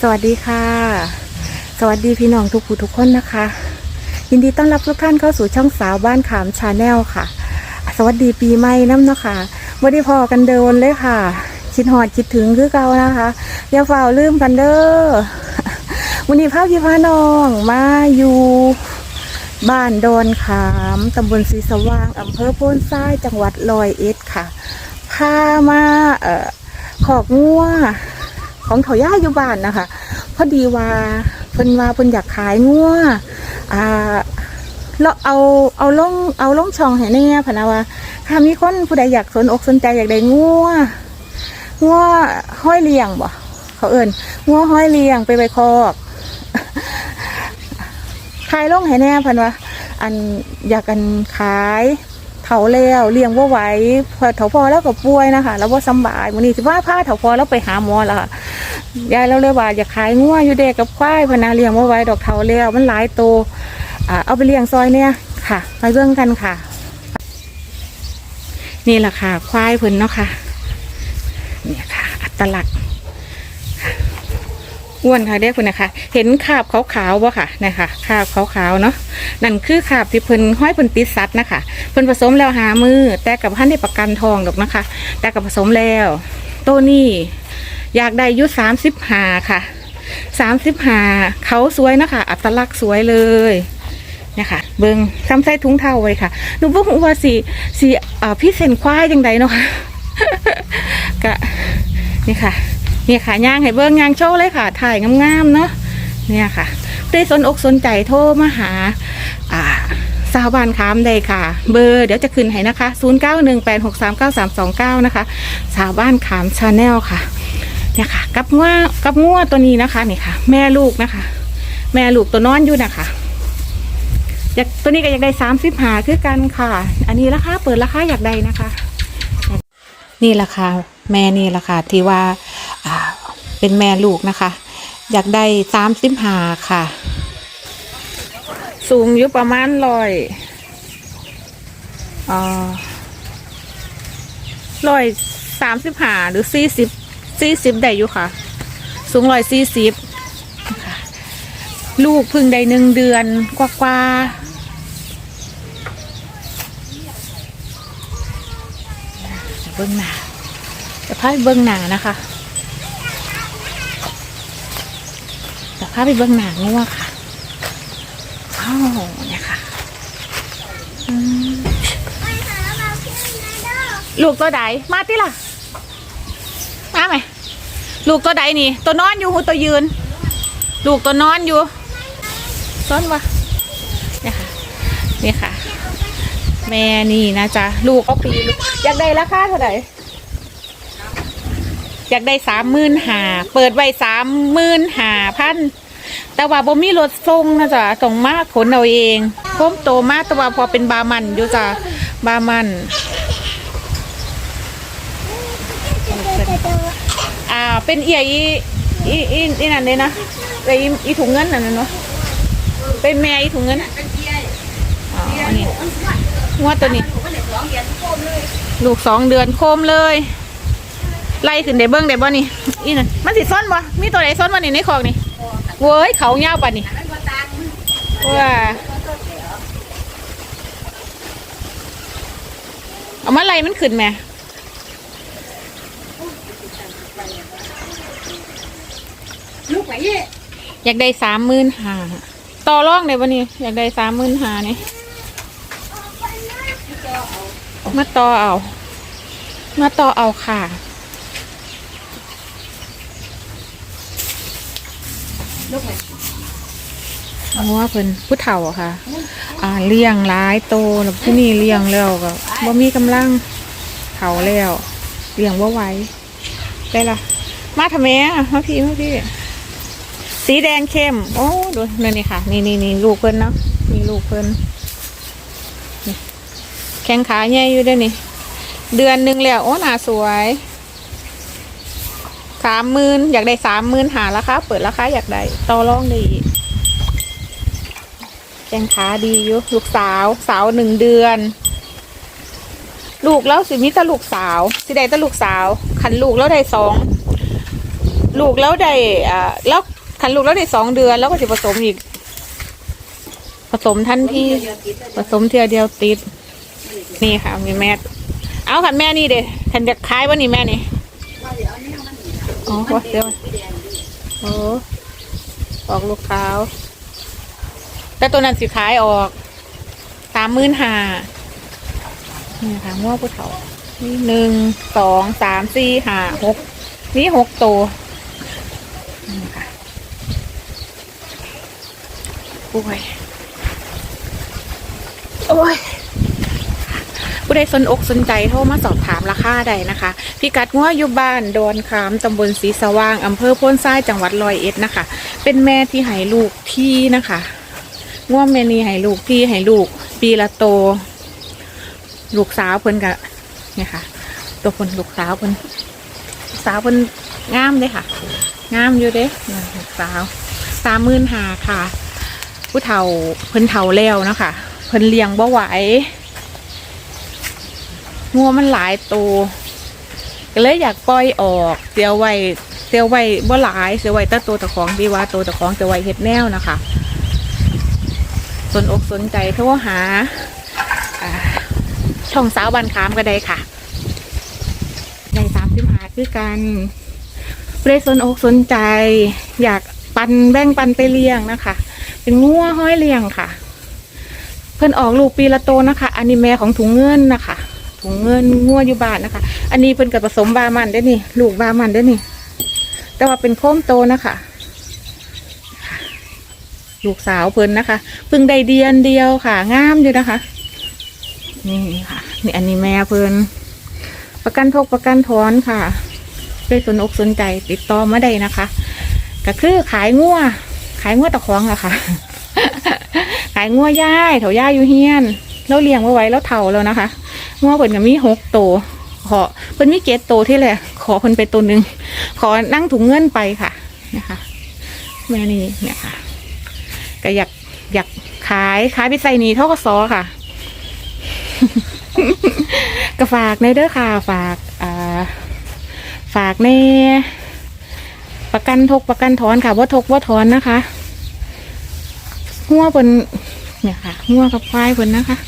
สวัสดีค่ะ สวัสดีพี่น้องทุกผู้ทุกคนนะคะ ยินดีต้อนรับทุกท่านเข้าสู่ช่องสาวบ้านขามชาแนลค่ะ สวัสดีปีใหม่น้ำเนาะค่ะวันนี้พอกันเดินเลยค่ะ คิดหอดคิดถึงคือเก่านะคะอย่าเฝ้าลืมกันเด้อวันนี้พาพี่พาน้องมาอยู่บ้านดอนขามตำบลศรีสว่างอำเภอโพนทรายจังหวัดร้อยเอ็ดค่ะพามาเอ่อขอกงัว ของเขาย่าอยู่บ้านนะคะ พอดีว่าเพิ่นว่าเพิ่นอยากขายงัวอ่าเราเอาเอาลงเอาลงช่องให้แน่พะนะว่าถ้ามีคนผู้ใดอยากสนอกสนใจอยากได้งัวงัวห้อยเลียงบ่เขาเอิ้นงัวห้อยเลียงไปไว้คอกขายลงให้แน่พันว่าอันอยากกันขาย เถาแล้วเลี้ยงว่าไหวพอเถาพอแล้วก็ป่วยนะคะแล้วว่าสบายวันนี้สิว่าพาเถาพอแล้วไปหาหมอแล้วค่ะยายเราเลยว่าอยากขายงัวอยู่เด็กกับควายพนาเลี้ยงว่าไหวดอกเถาแล้วมันหลายโตวเอาไปเลี้ยงซอยเนี่ยค่ะไปเรื่องกันค่ะ นี่แหละค่ะ ควายเพิ่นเนาะค่ะเนี่ยค่ะ อัตลักษณ์ อ้วนค่ะเรียกคุณนะคะ เห็นคาบขาวๆบ่ค่ะนะคะคาบขาวๆเนาะนั่นคือคาบที่เพิ่นห้อยเพิ่นติดสัตว์นะคะเพิ่นผสมแล้วหามือแต่กับพันได้ประกันทองดอกนะคะ แต่กับผสมแล้วตัวนี้อยากได้ยุสามสิบหาค่ะสามสิบหาเขาสวยนะคะ อัตลักษณ์สวยเลยเนี่ยค่ะเบิงซ้ำใส่ถุงเท้าไว้ค่ะหนูบอกว่าสีสีพี่เซนควายจังใดเนาะกะนี่ค่ะ นี่ค่ะย่างให้เบิ้งย่างโชว์เลยค่ะ ถ่ายงามๆเนาะเนี่ยค่ะได้สนอกสนใจโทรมาหา อ่าสาวบ้านคามได้ค่ะ เบอร์เดี๋ยวจะขึ้นให้นะคะ 0918639329 นะคะ สาวบ้านขามชาแนลค่ะเนี่ยค่ะ กับง่วกับง่วตัวนี้นะคะนี่ค่ะ แม่ลูกนะคะ แม่ลูกตัวนอนอยู่นะคะอยากตัวนี้ก็อยากได้สามสิบหาคือกันค่ะ อันนี้ราคาเปิดราคาอยากได้นะคะ นี่แหละค่ะแม่นี่แหละค่ะที่ว่า เป็นแม่ลูกนะคะ อยากได้สามสิบหาค่ะ สูงอยู่ประมาณร้อยอ่าร้อยสามสิบหาหรือสี่สิบสี่สิบได้อยู่ค่ะ สูงร้อยสี่สิบลูกพึ่งได้หนึ่งเดือนกว่ากว่าเบื้องหน้าจะพาไปเบื้องหนานะคะจะ พาไปเบื้องหนางัวค่ะอ้าวเนี่ยค่ะลูกตัวใดมาติล่ะ มาไหมลูกตัวใดนี่ ตัวนอนอยู่หูตัวยืน ลูกตัวนอนอยู่ซ้อนวะเนี่ยค่ะเนี่ยค่ะ แม่นี่นะจ๊ะลูกเขาปีลูกอยากได้ราคาเท่าไหร่อยากได้สามหมื่นหาเปิดไว้สามหมื่นหาพัน แต่ว่าบ่มีรถส่งนะจ๊ะต้องมาขนเอาเองผมโตมากแต่ว่าพอเป็นบามันอยู่จ้ะบามันอ่าเป็นเอียอีอีอีอีนั่นเลยนะไออีอีถุงเงินนั่นเนาะเป็นแม่อีถุงเงินอ๋ออันนี้งวดตัวนี้ ลูกสองเดือนโคมเลยไล่ขึ้นได้เบิ้งได้บ่นี่อีนั่นมันสิซ่อนบ่มีตัวไหนซ่อนบ่นี่ในคอกนี่ เว้ยเขาเงาวป่ะนี่ว้าเอามาไล่มันขึ้นแหม่อยากได้สามหมื่นหาต่อรองได้บ่นี่อยากได้สามหมื่นหานี่มาต่อเอา มาต่อเอาค่ะ เพราะว่าเพิ่นผู้เฒ่าอะค่ะ อ่าเลี้ยงร้ายโตแล้วผู้นี้เลี้ยงแล้วก็บ่มีกำลังเฒ่าแล้วเลี้ยงบ่ไหวได้ละมาทำไมอะมาพี่มาพี่สีแดงเข้ม โอ้ดูนี่นี่ค่ะ นี่นี่นี่ลูกเพิ่นเนาะนี่ลูกเพิ่นแข้งขาใหญ่อยู่ด้วยนี่ เดือนหนึ่งแล้ว โอ้หน้าสวย สามหมื่นอยากได้สามหมื่นหาราคาเปิดราคาอยากได้ต่อรองได้อีกแข้งขาดีอยู่ลูกสาว สาวหนึ่งเดือน ลูกแล้วสิมีต่ลูกสาว สิได้ต่ลูกสาว ขันลูกแล้วได้สองลูกแล้วได้อ่าแล้วคันลูกแล้วได้สองเดือน แล้วก็จะผสมอีก ผสมทันทีผสมเทียเดียวติด นี่ค่ะมีแม่เอาค่ะแม่นี่เด้ฉันจะขายว่านี่แม่นี่ อ๋อเดี๋ยวโอ้ออกลูกขาว แต่ตัวนั้นสิขายออกสามหมื่นห้านี่ค่ะง้อผู้เฒ่านี่หนึ่งสองสามสี่ห้าหกนี่หกตัวนี่ค่ะโอ้ย โอ้ย ผู้ใดสนอกสนใจโทรมาสอบถามราคาใดนะคะพิกัดงัวอยู่บ้านดอนคามตำบลศรีสว่างอำเภอพ้นทรายจังหวัดร้อยเอ็ดนะคะ เป็นแม่ที่ให้ลูกที่นะคะงัวแม่นีให้ลูกที่ให้ลูก ปีละโต ลูกสาวเพิ่นกะเนี่ยค่ะ ตัวเพิ่นลูกสาวเพิ่นสาวเพิ่นงามเลยค่ะงามอยู่เด้ลูกสาวสามหมื่นหาค่ะ ผู้เฒ่าเพิ่นเฒ่าแล้วนะคะเพิ่นเลี้ยงบ่ไหว งัวมันหลายตัวก็เลยอยากปล่อยออกเสียวไว้เสียวไว้บ่หลายเสียวไว้แต่ตัวตะของดีว่าตัวตะของเสียไว้เฮ็ดแนวนะคะ สนอกสนใจโทรหาอ่าช่องสาวบันคามก็ได้ค่ะ ในสามสิบหาคือกันเรสนอกสนใจ อยากปันแบ่งปันไปเลี้ยงนะคะ เป็นงัวห้อยเลี้ยงค่ะ เพิ่นออกลูกปีละโตนะคะ อันนี้แม่ของถุงเงินนะคะ ถุงเงินงัวอยู่บ้านนะคะ อันนี้เพิ่นกับผสมบามันได้นี่ ลูกบามันได้นี่ แต่ว่าเป็นโค้มโตนะคะ ลูกสาวเพิ่นนะคะเพิ่งได้เดียนเดียวค่ะงามอยู่นะคะ นี่ค่ะนี่อันนี้แม่เพิ่นประกันทกประกันถอนค่ะด้วยสนอกสนใจติดต่อมาได้นะคะ ก็คือขายงัวขายงัวตะของอะค่ะ ขายงัวย่ายเถาย่ายอยู่เฮียนแล้วเลี้ยงไว้ไว้แล้วเถาแล้วนะคะ งัวเพิ่นก็มีหกตัวขอเพิ่นมีเกตตัวที่แหละ ขอเพิ่นไปตัวหนึ่งขอนั่งถุงเงินไปค่ะนะคะแม่นี่เนี่ยค่ะก็อยากอยากขายขายไปใส่นีเท่ากับซอค่ะก็ฝากในเด้อค่ะ ฝากอ่าฝากในประกันทกประกันถอนค่ะว่าทกว่าถอนนะคะหัวเพิ่นเนี่ยค่ะหัวกับควายเพิ่นนะคะ